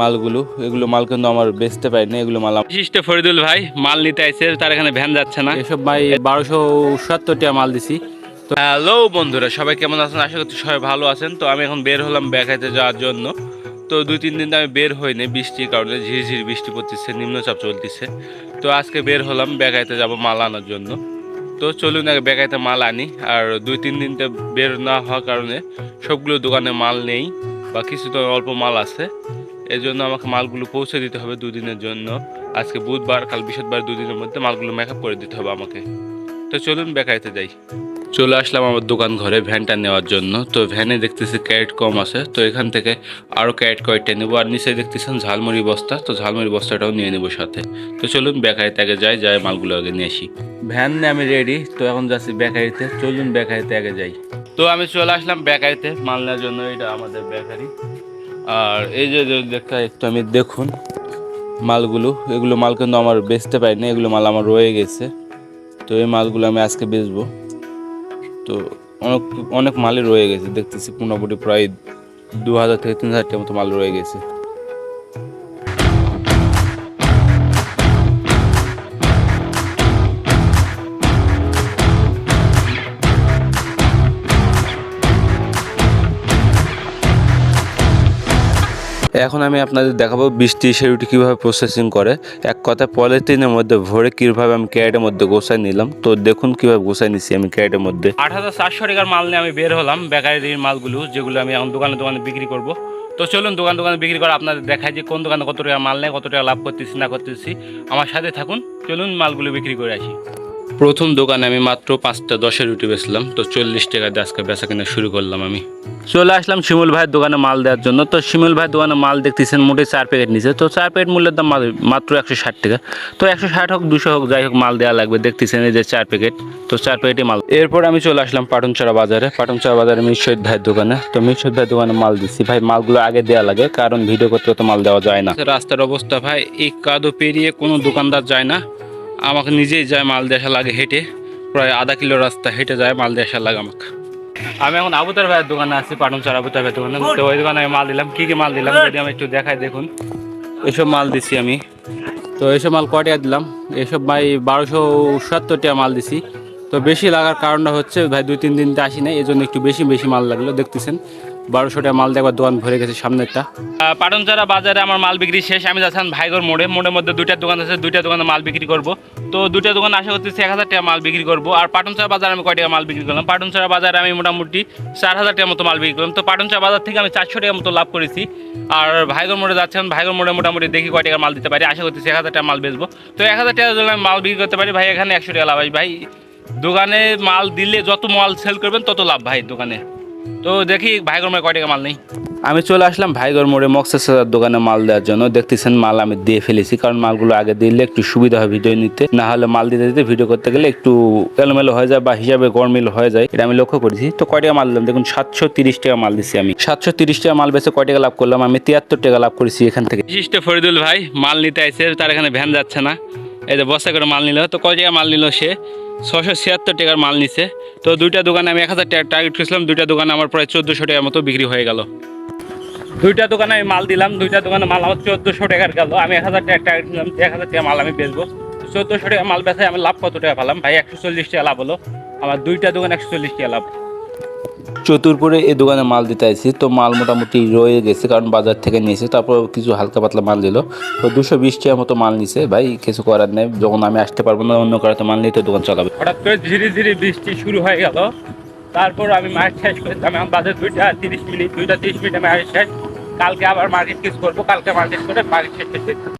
মালগুলো এগুলো মাল কিন্তু আমার বেচতে পারি না এগুলো মাল বিশিষ্ট ফরিদুল ভাই মাল নিতে আইছে তার এখানে ভ্যান যাচ্ছে না। এসব ভাই বারোশো সত্তর টাকা মাল দিছি। হ্যালো বন্ধুরা সবাই কেমন আছেন? আশা করছি সবাই ভালো আছেন। তো আমি এখন বের হলাম বেকাইতে যাওয়ার জন্য। তো দুই তিন দিন আমি বের হইনি বৃষ্টির কারণে ঝিরিঝিরি বৃষ্টি পড়তেছে নিম্নচাপ চলতেছে। তো আজকে বের হলাম বেকাইতে যাব মাল আনার জন্য। তো চলুন আগে বেকাইতে মাল আনি। আর দুই তিন দিন তো বের না হওয়ার কারণে সবগুলো দোকানে মাল নেই বা কিছু তো অল্প মাল আছে। জন্য আমাকে মালগুলো পৌঁছে দিতে হবে দুদিনের জন্য। আজকে বুধবার, কাল বৃহস্পতিবার দুদিনের মধ্যে মালগুলো মেকআপ করে দিতে হবে আমাকে। তো চলুন বেকাইতে যাই। চলে আসলাম আমার দোকান ঘরে ভ্যানটা নেওয়ার জন্য। তো ভ্যানে দেখতেছি ক্যারেট কম আছে। তো এখান থেকে আরও ক্যারেট কয়েকটা নেব। আর নিচে দেখতেছেন ঝালমুড়ি বস্তা। তো ঝালমুড়ি বস্তাটাও নিয়ে নেব সাথে। তো চলুন বেকারিতে আগে যাই যাই মালগুলো আগে নিয়ে আসি। ভ্যান নিয়ে আমি রেডি তো এখন যাচ্ছি বেকারিতে চলুন বেকারিতে আগে যাই। তো আমি চলে আসলাম বেকারিতে মাল নেওয়ার জন্য এটা আমাদের বেকারি আর এই যে দেখা, একটু আমি দেখুন মালগুলো। এগুলো মাল কিন্তু আমার বেচতে পারি না এগুলো মাল আমার রয়ে গেছে। তো এই মালগুলো আমি আজকে বেচবো। তো অনেক অনেক মালই রয়ে গেছে, দেখতেছি মোটামুটি প্রায় দু হাজার থেকে তিন হাজারটার মতো মাল রয়ে গেছে। এখন আমি আপনাদের দেখাবো বৃষ্টি সেরুটি কীভাবে প্রসেসিং করে। এক কথা পলিথিনের মধ্যে ভরে কীভাবে আমি ক্যারেটের মধ্যে গোসাই নিলাম। তো দেখুন কীভাবে গোছাই নিছি আমি ক্যারেটের মধ্যে। আট হাজার চারশো টাকার মাল নিয়ে আমি বের হলাম বেকারির মালগুলো, যেগুলো আমি এখন দোকানে দোকানে বিক্রি করব। তো চলুন দোকান দোকানে বিক্রি করে আপনাদের দেখাই যে কোন দোকানে কত টাকা মাল নেয়, কত টাকা লাভ করতেছি, না করতেছি। আমার সাথে থাকুন, চলুন মালগুলো বিক্রি করে আসি। প্রথম দোকানে আমি মাত্র পাঁচটা দশের রুটি বেচলাম তো চল্লিশ টাকা দিয়ে আজকে বেচা কেনা শুরু করলাম আমি। চলে আসলাম শিমুল ভাইয়ের দোকানে মাল দেওয়ার জন্য। তো শিমুল ভাইয়ের দোকানে মাল দেখতেছেন মোটে চার প্যাকেট নিচে তো চার প্যাকেট মূল্যের দাম মাত্র একশো ষাট টাকা। তো একশো ষাট হোক দুশো হোক যাই হোক মাল দেওয়া লাগবে। দেখতেছেন এই যে চার প্যাকেট। তো চার প্যাকেটই মাল। এরপর আমি চলে আসলাম পাটনচড়া বাজারে। পাটনচড়া বাজারে মিরসৈদ ভাইয়ের দোকানে। তো মিরসৈদ ভাইয়ের দোকানে মাল দিচ্ছি ভাই মালগুলো আগে দেওয়া লাগে কারণ ভিডিও করতে তো মাল দেওয়া যায় না। রাস্তার অবস্থা ভাই এই কাদো পেরিয়ে কোনো দোকানদার যায় না। আমাকে নিজেই যায় মাল দেশা লাগে হেঁটে। প্রায় আধা কিলো রাস্তা হেঁটে যায় মাল দেশা লাগে আমাকে। আমি এখন আবুতার ভাইয়ের দোকানে আছি, পাটন চার আবুতার ভাইয়ের দোকানে। তো ওই দোকানে আমি মাল দিলাম। কি কি মাল দিলাম যদি আমি একটু দেখাই দেখুন। এসব মাল দিছি আমি। তো এসব মাল কয় টাকা দিলাম? এসব ভাই বারোশো সত্তর টাকা মাল দিছি। তো বেশি লাগার কারণটা হচ্ছে ভাই দুই তিন দিনতে আসি না এই জন্য একটু বেশি বেশি মাল লাগল, দেখতেছেন। বারোশো টাকা মাল দেখবার দোকান ভরে গেছে সামনেরটা পাটনচারা বাজারে আমার মাল বিক্রি শেষ। আমি যাচ্ছেন ভাইগর মোড়ে। মোড়ের মধ্যে দুইটা দোকান আছে, দুইটা দোকানে মাল বিক্রি করব। তো দুইটা দোকান আশা করতেছি এক হাজার টাকা মাল বিক্রি করব। আর পাটনচারা বাজারে আমি কয় টাকা মাল বিক্রি করলাম? পাটনচারা বাজারে আমি মোটামুটি চার হাজার টাকার মতো মাল বিক্রি করলাম। তো পাটনচারা বাজার থেকে আমি চারশো টাকার মতো লাভ করেছি। আর ভাইগর মোড়ে যাচ্ছেন ভাইগর মোড়ে মোটামুটি দেখি কয় টাকা মাল দিতে পারি। আশা করতেছি এক হাজার টাকা মাল বেচবো। তো এক হাজার টাকা যদি আমি মাল বিক্রি করতে পারি। ভাই, এখানে একশো টাকা লাভ ভাই, দোকানে মাল দিলে যত মাল সেল করবেন, তত লাভ ভাই দোকানে। তো দেখি ভাইগর মোড়ে কয় টাকা মাল নেই? আমি চলে আসলাম ভাইগর মোড়ে মক্সেসার দোকানে মাল দেওয়ার জন্য। দেখতেছেন মাল আমি দিয়ে ফেলেছি, কারণ মালগুলো আগে দিলে একটু সুবিধা হয় ভিডিও নিতে। না হলে মাল দিতে দিতে ভিডিও করতে গেলে একটু এলোমেলো হয়ে যায় বা হিসাবে গরমিল হয়ে যায়। এটা আমি লক্ষ্য করেছি। তো কয় টাকা মাল দিলাম? দেখুন, সাতশো তিরিশ টাকা মাল দিচ্ছি আমি। সাতশো তিরিশ টাকা মাল বেচে কয় টাকা লাভ করলাম? আমি তিয়াত্তর টাকা লাভ করেছি এখান থেকে। বিশিষ্ট ফরিদুল ভাই, মাল নিতে আইছে, তার এখানে ভ্যান যাচ্ছে না। এই যে বস্তা করে মাল নিল। তো কয় টাকা মাল নিল সে? ছশো ছিয়াত্তর টাকার মাল নিছে। তো দুইটা দোকানে আমি এক হাজার টাকা টার্গেট করেছিলাম। দুইটা দোকানে আমার প্রায় চোদ্দোশো টাকার মতো বিক্রি হয়ে গেল। দুইটা দোকানে আমি মাল দিলাম। দুইটা দোকানে মাল আমার চোদ্দোশো টাকার গেল। আমি এক হাজার টাকা টার্গেট দিলাম এক হাজার টাকা মাল আমি বেচবো। চোদ্দোশো টাকা মাল বেচায় আমি লাভ কত টাকা পেলাম? ভাই, একশো চল্লিশ টাকা লাভ হলো। আমার দুইটা দোকানে একশো চল্লিশ টাকা লাভ। চতুরপুরে এই দোকানে মাল দিতে আইছি। তো মাল মোটামুটি রয়ে গেছে, কারণ বাজার থেকে নিয়েছে। তারপর কিছু হালকা পাতলা মাল দিল। তো দুশো বিশ টাকার মতো মাল নিছে। ভাই, কিছু করার নেই। যখন আমি আসতে পারব না, অন্য কারোতে মাল নিয়ে তো দোকান চালাবে। হঠাৎ করে ধীরে ধীরে বৃষ্টি শুরু হয়ে গেল। তারপর আমি মার্কেট শেষ করে আমি বাজার দুইটা তিরিশ মিনিট, দুইটা তিরিশ মিনিট আমি শেষ। কালকে আবার মার্কেট কিছু করব। কালকে মার্কেট করে মার্কেট শেষ